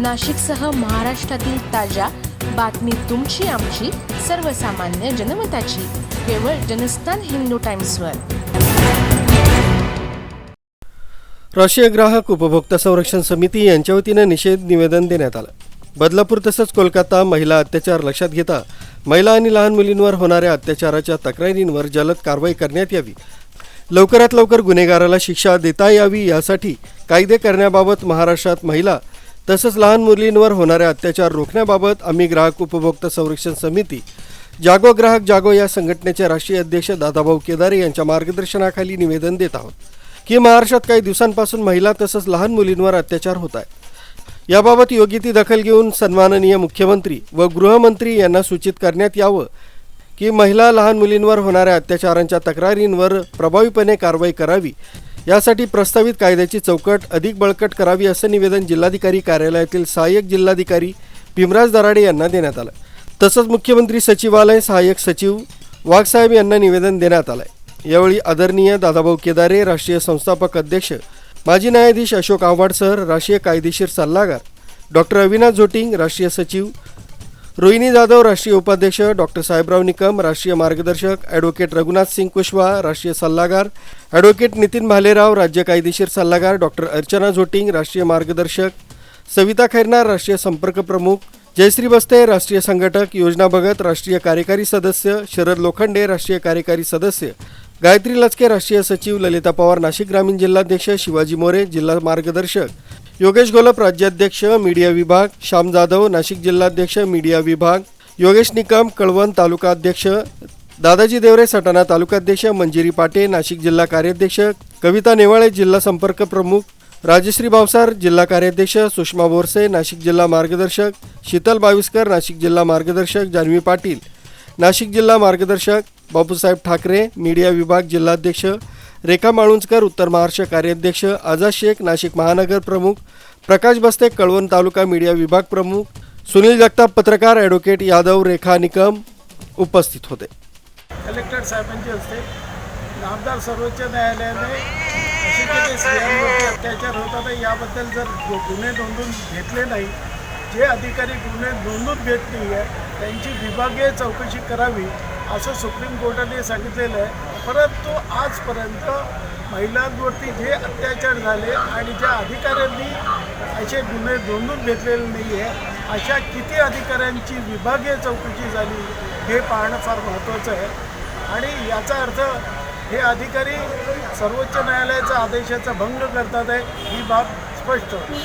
नाशिकसह महाराष्ट्रातील ताज्या बातमी तुमची आमची सर्वसामान्य जनमताची. केवळ जनस्थान हिंदू टाइम्सवर. राष्ट्रीय ग्राहक उपभोक्ता संरक्षण समिती यांच्या वतीनं निषेध निवेदन देण्यात आलं. बदलापूर तसंच कोलकाता महिला अत्याचार लक्षात घेता महिला आणि लहान मुलींवर होणाऱ्या अत्याचाराच्या तक्रारींवर जलद कारवाई करण्यात यावी. लवकरात लवकर गुन्हेगाराला शिक्षा देता यावी यासाठी कायदे करण्याबाबत महाराष्ट्रात महिला तसंच लहान मुलींवर होणाऱ्या अत्याचार रोखण्याबाबत आम्ही ग्राहक उपभोक्ता संरक्षण समिती जागो ग्राहक जागो या संघटनेचे राष्ट्रीय अध्यक्ष दादाभाऊ केदारे यांच्या मार्गदर्शनाखाली निवेदन देत आहोत. की महाराष्ट्रात काही दिवसांपासून महिला तसंच लहान मुलींवर अत्याचार होत आहे याबाबत योग्य ती दखल घेऊन सन्माननीय मुख्यमंत्री व गृहमंत्री यांना सूचित करण्यात यावं की महिला लहान मुलींवर होणाऱ्या अत्याचारांच्या तक्रारींवर प्रभावीपणे कारवाई करावी यासाठी प्रस्तावित कायद्याची चौकट अधिक बळकट करावी असं निवेदन जिल्हाधिकारी कार्यालयातील सहाय्यक जिल्हाधिकारी भीमराज दराडे यांना देण्यात आलं. तसंच मुख्यमंत्री सचिवालय सहाय्यक सचिव वाघसाहेब यांना निवेदन देण्यात आलं आहे यावेळी आदरणीय दादाभाऊ केदारे राष्ट्रीय संस्थापक अध्यक्ष माजी न्यायाधीश अशोक आव्हाड सर राष्ट्रीय कायदेशीर सल्लागार डॉक्टर अविनाश झोटिंग राष्ट्रीय सचिव रोहिणी जाधव राष्ट्रीय उपाध्यक्ष डॉक्टर साहेबराव निकम राष्ट्रीय मार्गदर्शक ॲडव्होकेट रघुनाथ सिंग कुशवाहा राष्ट्रीय सल्लागार ॲडव्होकेट नितीन भालेराव राज्य कायदेशीर सल्लागार डॉक्टर अर्चना झोटिंग राष्ट्रीय मार्गदर्शक सविता खैरनार राष्ट्रीय संपर्क प्रमुख जयश्री बस्ते राष्ट्रीय संघटक योजना भगत राष्ट्रीय कार्यकारी सदस्य शरद लोखंडे राष्ट्रीय कार्यकारी सदस्य गायत्री लचके राष्ट्रीय सचिव ललिता पवार नाशिक ग्रामीण जिल्हाध्यक्ष शिवाजी मोरे जिल्हा मार्गदर्शक योगेश गोलप राज्याध्यक्ष मीडिया विभाग श्याम जाधव नाशिक जिल्हाध्यक्ष मीडिया विभाग योगेश निकम कळवण तालुका अध्यक्ष दादाजी देवरे सटाणा तालुकाध्यक्ष मंजिरी पाटे नाशिक जिल्हा कार्याध्यक्ष कविता नेवाळे जिल्हा संपर्क प्रमुख राजश्री भावसार जिल्हा कार्याध्यक्ष सुषमा बोरसे नाशिक जिल्हा मार्गदर्शक शीतल बाविस्कर नाशिक जिल्हा मार्गदर्शक जान्हवी पाटील नाशिक जिल्हा मार्गदर्शक बापूसाहेब ठाकरे मीडिया विभाग जिल्हाध्यक्ष रेखा माळुंजकर उत्तर महाराष्ट्र कार्याध्यक्ष आझाद शेख नाशिक महानगर प्रमुख प्रकाश बस्ते कळवण तालुका मीडिया विभाग प्रमुख सुनील जगताप पत्रकार ॲडव्होकेट यादव रेखा निकम उपस्थित होते. कलेक्टर साहेबांची असते आमदार सर्वोच्च न्यायालयाने अत्याचार होत होता. याबद्दल जर गुन्हे नोंदून घेतले नाही जे अधिकारी गुन्हे नोंदून घेत नाही आहे त्यांची विभागीय चौकशी करावी असं सुप्रीम कोर्टाने सांगितलेलं आहे. परंतु आजपर्यंत महिलांवरती जे अत्याचार झाले आणि ज्या अधिकाऱ्यांनी असे गुन्हे नोंदून घेतलेले नाही आहे अशा किती अधिकाऱ्यांची विभागीय चौकशी झाली हे पाहणं फार महत्त्वाचं आहे. आणि याचा अर्थ हे अधिकारी सर्वोच्च न्यायालयाच्या आदेशाचा भंग करतात आहे ही बाब स्पष्ट होती